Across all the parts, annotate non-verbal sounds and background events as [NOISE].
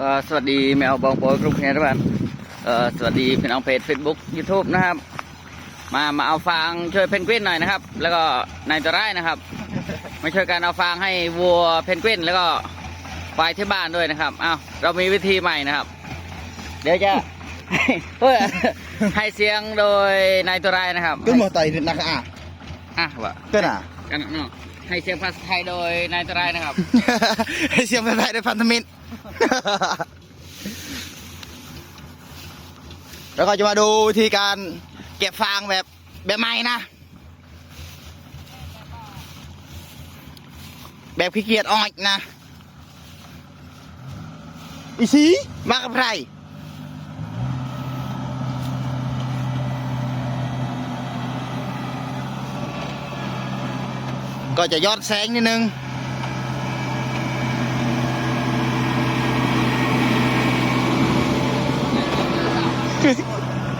ก็สวัสดีแมวบองโปยกรุ๊ปเนี่ยทุกท่านเอ่อสวัสดีพี่น้องเพจ Facebook YouTube นะครับ มามาเอาฟางช่วยเพนกวินหน่อยนะครับ แล้วก็นายตัวร้ายนะครับมาช่วยกันเอาฟางให้วัวเพนกวินแล้วก็ควายที่บ้านด้วยนะครับอ้าวเรามีวิธีใหม่นะครับ เดี๋ยวจะเพื่อให้เสียงโดยนายตัวร้ายนะครับ Cứ một tay nạc à อะวะ Cứ à กันเนาะให้เสียงภาษาไทยโดยนายตัวร้ายนะครับ Hay xem phải đây phan thâm minh แล้วก็จะมาดูวิธีการเก็บฟางแบบแบบใหม่นะ แบบขี้เกียจอ่อยนะอีสีมากับใครก็จะยอดแสงนิดนึง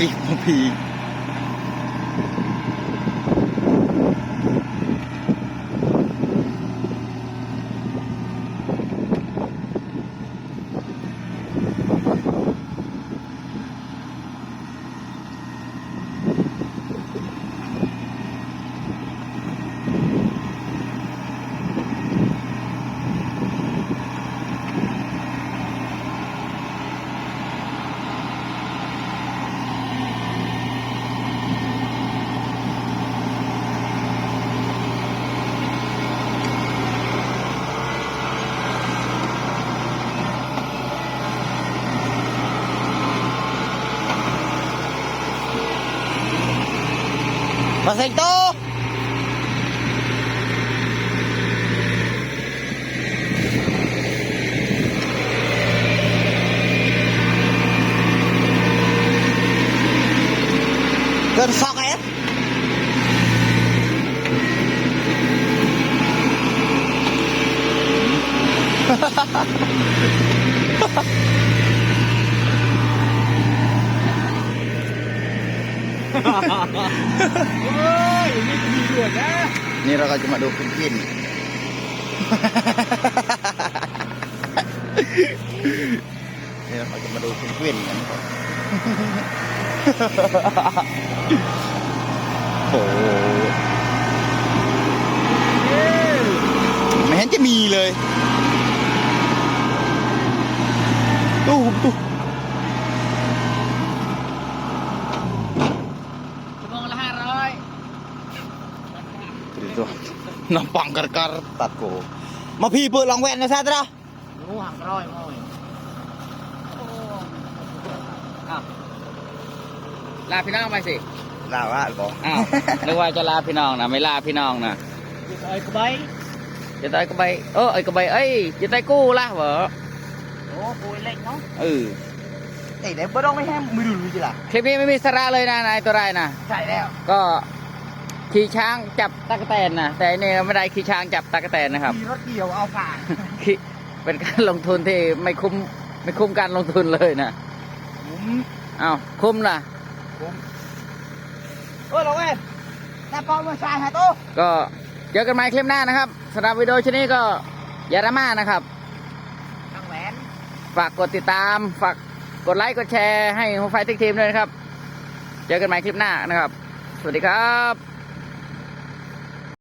อ้เนี่ยแหละก็จะได้มาแบบนี้ แท็กซี่ของพี [LAUGHS] มาเซ็งโต เกินซอกเอสนี่เราก็จะมาดูคุณกินนี่เราจะมาดูคุณกินกันครับโหไม่เห็นจะมีเลยตู้ตู้ ชั่วโมงละห้าร้อย itu nampang kar-kar tako มาพี่เปิดลองแว่นนะซะตรางูหักร้อยโมยอ้าวลาพี่น้องไปสิลาวะบอกอ้าวนึกว่าจะลาพี่น้องนะไม่ลาพี่น้องนะไอ้กระใบจะตายก็ไปเออไอ้ก็ไปเอ้ยจะตายกู้ละเหรอโอ้ปุยเล็กเนาะเออเอ้ยเดี๋ยวบ่ต้องไม่ให้มือดูจิล่ะคลิปนี้ไม่มีสาระเลยนะนายตัวไรนะใช่แล้วก็ ขี่ช้างจับตะกแตนนะแต่อันนี่ไม่ได้ขี่ช้างจับตะกแตนนะครับ มีรถเกี่ยวเอาผ่านขี่เป็นการลงทุนที่ไม่คุ้มไม่คุ้มการลงทุนเลยนะผมอ้าวคุ้มล่ะเออลองแว่นหน้าป้อมมาชายหาตู้ก็เจอกันใหม่คลิปหน้านะครับสำหรับวิดีโอชิ้นนี้ก็อย่าดราม่านะครับ ทางแหวนฝากกดติดตาม ฝากกดไลค์กดแชร์ให้ฮูไฟทิกทีมด้วยนะครับ เจอกันใหม่คลิปหน้านะครับ สวัสดีครับ